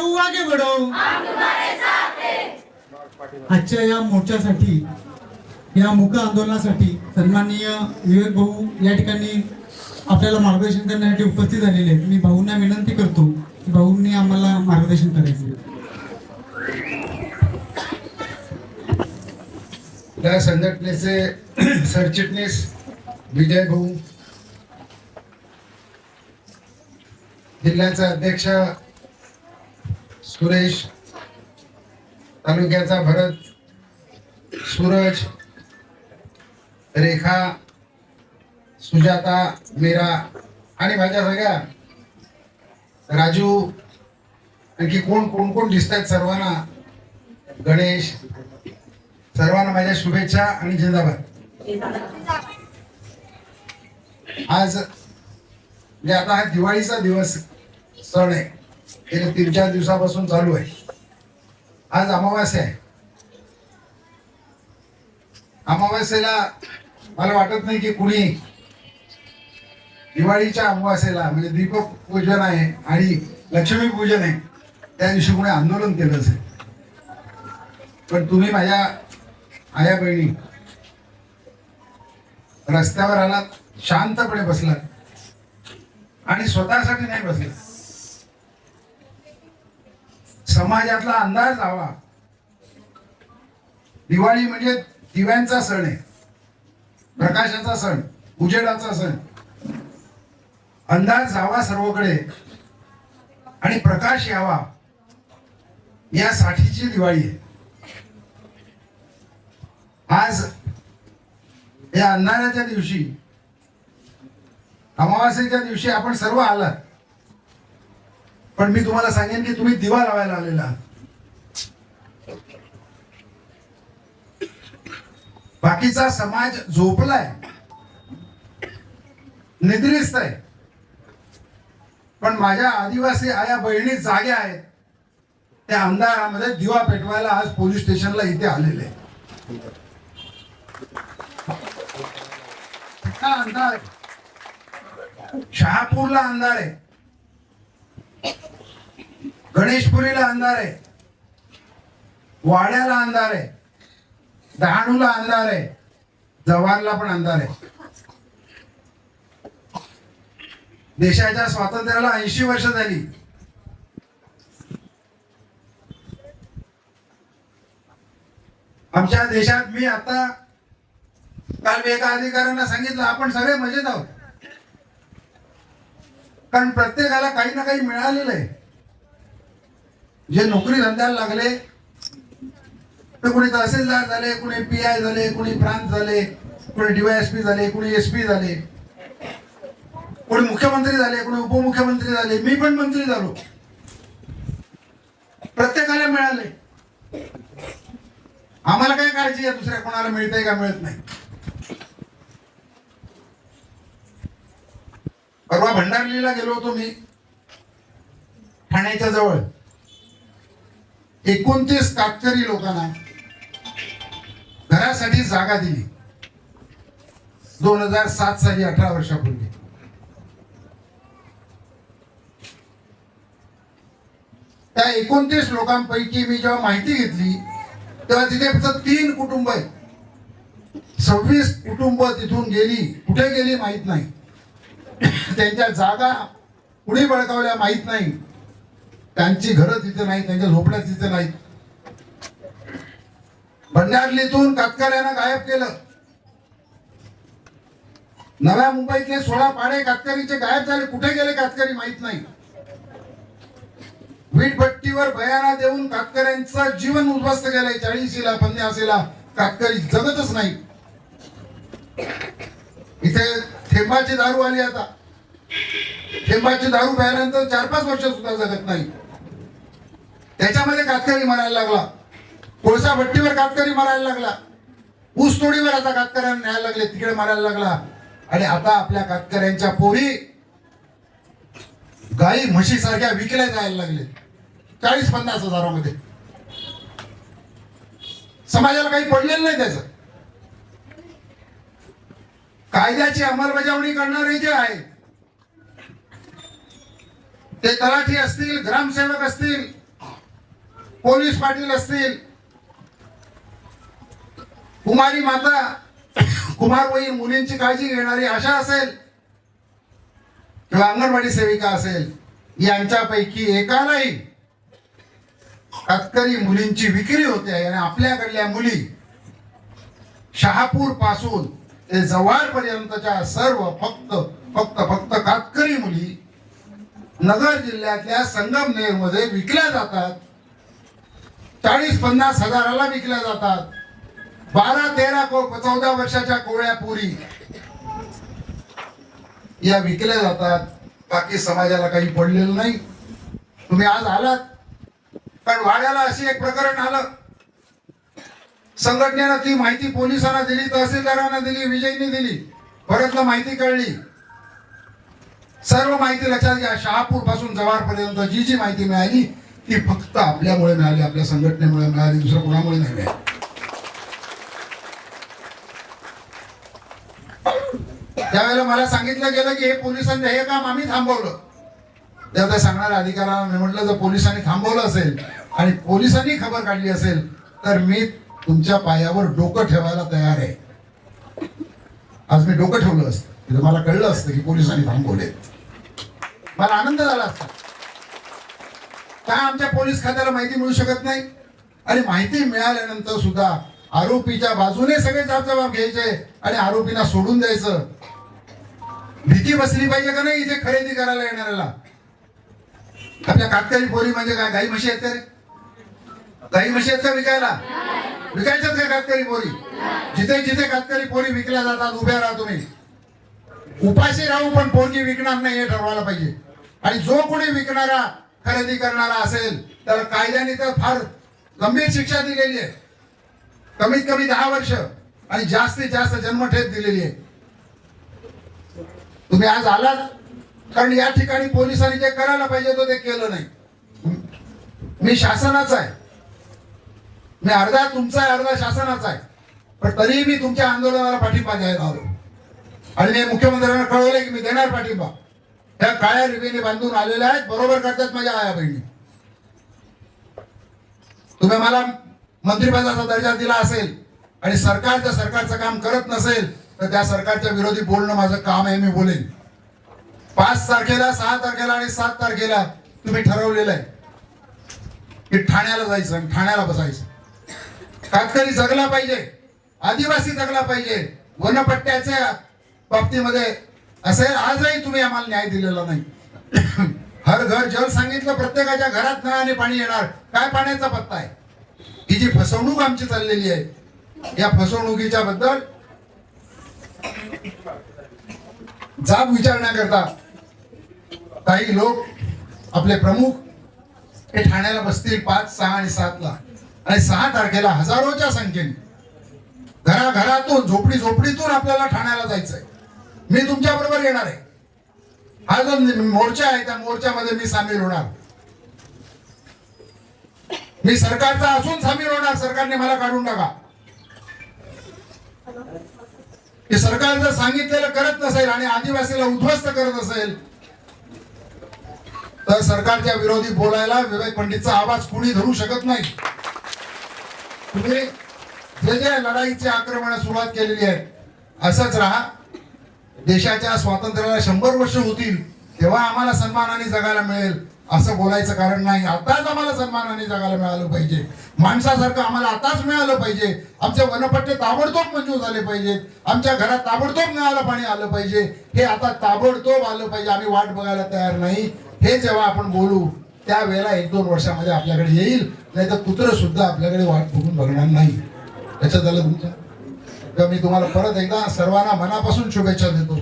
जाऊ आगे बढाऊ। आजच्या या मोर्चासाठी या मुक आंदोलनासाठी सन्माननीय विवेक भाऊ या ठिकाणी आपल्याला मार्गदर्शन करण्यासाठी उपस्थित झालेले आहेत. मी भाऊंना विनंती करतो की भाऊंनी आम्हाला मार्गदर्शन करायचे त्या संघटनेचे सरचिटणीस विजय भाऊ जिल्ह्याचे अध्यक्ष सुरेश तालुक्याचा भरत सूरज रेखा सुजाता मीरा आणि माझ्या सगळ्या राजू आणखी कोण कोण कोण दिसत आहेत सर्वांना? गणेश सर्वांना माझ्या शुभेच्छा आणि जिंदाबाद. आज म्हणजे आता हा दिवाळीचा दिवस सण आहे. गेले तीन चार दिवसापासून चालू आहे. आज अमावास्या आहे. अमावास्येला मला वाटत नाही की कुणी दिवाळीच्या अमावास्येला म्हणजे दीपक पूजन आहे आणि लक्ष्मी पूजन आहे त्या दिवशी कुणी आंदोलन केलं असेल पण तुम्ही माझ्या आया बहिणी रस्त्यावर आलात शांतपणे बसलात आणि स्वतःसाठी नाही बसलात. समाजातला अंदाज हवा दिवाळी म्हणजे दिव्यांचा सण आहे. प्रकाशाचा सण उजेडाचा सण. अंदाज जावा सर्वकडे. आणि प्रकाश यावा. यासाठीची दिवाळी आहे. आज या अंधाराच्या दिवशी अमावास्येच्या दिवशी आपण सर्व आलात. पण मी तुम्हाला सांगेन की तुम्ही दिवा लावायला आलेला आहात. बाकीचा समाज झोपलाय निद्रिस्त आहे पण माझ्या आदिवासी आया बहिणी जाग्या आहेत. त्या अंधारामध्ये दिवा पेटवायला आज पोलीस स्टेशनला इथे आलेले अंधार आहे. शहापूरला अंधार आहे. गणेशपुरीला अंधार आहे. वाड्याला अंधार आहे. डहाणूला अंधार आहे. जव्हारला पण अंधार आहे. देशाच्या स्वातंत्र्याला ऐंशी वर्ष झाली. आमच्या देशात मी आता काल मी एका अधिकाऱ्यांना सांगितलं आपण सगळे मजेत आहोत. कारण प्रत्येकाला काही ना काही मिळालेलं आहे. जे नोकरी धंद्याला लागले तर कोणी तहसीलदार झाले कोणी पी आय झाले कोणी प्रांत झाले कोणी डीवायएसपी झाले कोणी एस पी झाले कोणी मुख्यमंत्री झाले कोणी उपमुख्यमंत्री झाले मी पण मंत्री झालो. प्रत्येकाला मिळाले. आम्हाला काय काळजी आहे? दुसऱ्या कोणाला मिळतंय का मिळत नाही? परवा भंडारलीला गेलो होतो मी ठाण्याच्या जवळ. एकोणतीस कातकरी लोकांना घरासाठी जागा दिली. दोन हजार सात साली अठरा वर्षापूर्वी. त्या एकोणतीस लोकांपैकी मी जेव्हा माहिती घेतली तेव्हा तिथे फक्त तीन कुटुंब आहेत. सव्वीस कुटुंब तिथून गेली कुठे गेली माहीत नाही. त्यांच्या जागा कुणी बळकावल्या माहीत नाही. त्यांची घरं तिथे नाहीत त्यांच्या झोपड्या तिथे नाहीत. भंडारलीतून कातकऱ्यानं गायब केलं. नव्या मुंबईतले सोळा पाडे कातकरीचे गायब झाले. कुठे गेले कातकरी माहीत नाही. वीटभट्टीवर बयाना देऊन कातकऱ्यांचं जीवन उद्ध्वस्त केलंय. चाळीसीला पन्नासीला कातकरी जगतच नाही. इथे थेंबाची दारू आली आता. थेंबाची दारू प्यायल्यानंतर चार पाच वर्ष सुद्धा जगत नाही. त्याच्यामध्ये कातकरी मरायला लागला. कोळसा भट्टीवर कातकरी मरायला लागला. ऊसतोडीवर आता कातकऱ्यांना न्यायला लागले तिकडे मारायला लागला. आणि आता आपल्या कातकऱ्यांच्या पोरी गाई म्हशी सारख्या विकल्या जायला लागले. चाळीस पन्नास हजारामध्ये. समाजाला काही पडलेलं नाही त्याच. कायद्याची अंमलबजावणी करणारे जे आहेत ते तलाठी असतील ग्रामसेवक असतील पोलीस पाटील असतील कुमारी माता कुमारवयी मुलींची काळजी घेणारी आशा असेल किंवा अंगणवाडी सेविका असेल यांच्यापैकी एकालाही तत्करी मुलींची विक्री होते. आणि आपल्याकडल्या मुली शहापूरपासून ते जव्हारपर्यंतच्या सर्व फक्त फक्त फक्त कातकरी मुली नगर जिल्ह्यातल्या संगमनेरमध्ये विकल्या जातात. चाळीस पन्नास हजाराला विकल्या जातात. बारा तेरा को चौदा वर्षाच्या कोवळ्या पुरी. या विकल्या जातात. बाकी समाजाला काही पडलेलं नाही. तुम्ही आज आलात. पण वाड्याला अशी एक प्रकरण आलं. संघटनेनं ती माहिती पोलिसांना दिली तहसीलदारांना दिली विजयनी दिली. परतला माहिती कळली. सर्व माहिती लक्षात घ्या. शहापूरपासून जवारपर्यंत जी जी माहिती मिळाली ती फक्त आपल्यामुळे मिळाली आपल्या संघटनेमुळे मिळाली दुसऱ्या कोणामुळे नाही मिळाली. त्यावेळेला मला सांगितलं गेलं की हे पोलिसांचं हे काम आम्ही थांबवलं. तेव्हा सांगणाऱ्या अधिकाऱ्यांना मी म्हटलं जर पोलिसांनी थांबवलं असेल आणि पोलिसांनी खबर काढली असेल तर मी तुमच्या पायावर डोकं ठेवायला तयार आहे. आज मी डोकं ठेवलं असतं. म्हणजे मला कळलं असतं की पोलिसांनी थांबवले. मला आनंद झाला असता. काय आमच्या पोलीस खात्याला माहिती मिळू शकत नाही. आणि माहिती मिळाल्यानंतर सुद्धा आरोपीच्या बाजूने सगळे जबाब घ्यायचे आणि आरोपींना सोडून द्यायचं. भीती बसली पाहिजे का नाही इथे खरेदी करायला येणाऱ्याला? आपल्या कातकरी पोरी म्हणजे काय? गाई म्हशी आहेत तरी रे? गाई म्हशी आहेत का विकायला? विकायच्याच का कातकरी पोरी? जिथे जिथे कातकरी पोरी विकल्या जातात उभ्या राहा तुम्ही. उपाशी राहू पण पोरगी विकणार नाही हे ठरवायला पाहिजे. आणि जो कोणी विकणारा खरेदी करणारा असेल तर कायद्याने तर फार गंभीर शिक्षा दिलेली आहे. कमीत कमी दहा वर्ष आणि जास्तीत जास्त जन्मठेप दिलेली आहे. तुम्ही आज आलात कारण या ठिकाणी पोलिसांनी जे करायला पाहिजे होतं ते केलं नाही. मी शासनाचा आहे. मी अर्धा तुमचा आहे अर्धा शासनाचा आहे. पण तरीही मी तुमच्या आंदोलनाला पाठिंबा द्यायला आलो. आणि मी मुख्यमंत्र्यांना कळवलंय की मी देणार पाठिंबा. त्या काळ्या रिबीने बांधून आलेल्या आहेत बरोबर करतात माझ्या आया बहिणी. तुम्ही मला मंत्रिपदाचा दर्जा दिला असेल आणि सरकार जर सरकारचं काम करत नसेल तर त्या सरकारच्या विरोधी बोलणं माझं काम आहे मी बोलेन. पाच तारखेला सहा तारखेला आणि सात तारखेला तुम्ही ठरवलेलं आहे की ठाण्याला जायचं आणि ठाण्याला बसायचं. कातकरी जगला पाहिजे आदिवासी जगला पाहिजे वनपट्ट्याच्या बाबतीमध्ये असे आजही तुम्ही आम्हाला न्याय दिलेला नाही. हर घर जल सांगितलं प्रत्येकाच्या घरात नळाने पाणी येणार. काय पाण्याचा पत्ता आहे? ही जी फसवणूक आमची चाललेली आहे या फसवणुकीच्या बद्दल जाब विचारण्याकरता काही लोक आपले प्रमुख हे ठाण्याला बसतील पाच सहा आणि सातला. आणि सहा तारखेला हजारोच्या संख्येने घराघरातून झोपडी झोपडीतून आपल्याला ठाण्याला जायचंय. मी तुमच्या बरोबर येणार आहे. हा जो मोर्चा आहे त्या मोर्चामध्ये मी सामील होणार. मी सरकारचा असून सामील होणार. सरकारने मला काढून टाका. की सरकार जर सांगितलेलं करत नसेल आणि आदिवासीला उद्ध्वस्त करत असेल तर सरकारच्या विरोधी बोलायला विवेक पंडितचा आवाज कुणी धरू शकत नाही. तुम्ही जे जे लढाईची आक्रमण सुरुवात केलेली आहे असंच राहा. देशाच्या स्वातंत्र्याला शंभर वर्ष होतील तेव्हा आम्हाला सन्मानाने जगायला मिळेल असं बोलायचं कारण नाही. आताच आम्हाला सन्मानाने जगायला मिळालं पाहिजे. माणसासारखं आम्हाला आताच मिळालं पाहिजे. आमचे वनपट्टे ताबडतोब मंजूर झाले पाहिजेत. आमच्या घरात ताबडतोब नळाला पाणी आलं पाहिजे. हे आता ताबडतोब आलं पाहिजे. आम्ही वाट बघायला तयार नाही. हे जेव्हा आपण बोलू त्यावेळेला एक दोन वर्षामध्ये आपल्याकडे येईल. नाही तर कुत्र सुद्धा आपल्याकडे वाट बघून बघणार नाही. लक्षात झालं तुमच्या मी तुम्हाला परत एकदा सर्वांना मनापासून शुभेच्छा देतो.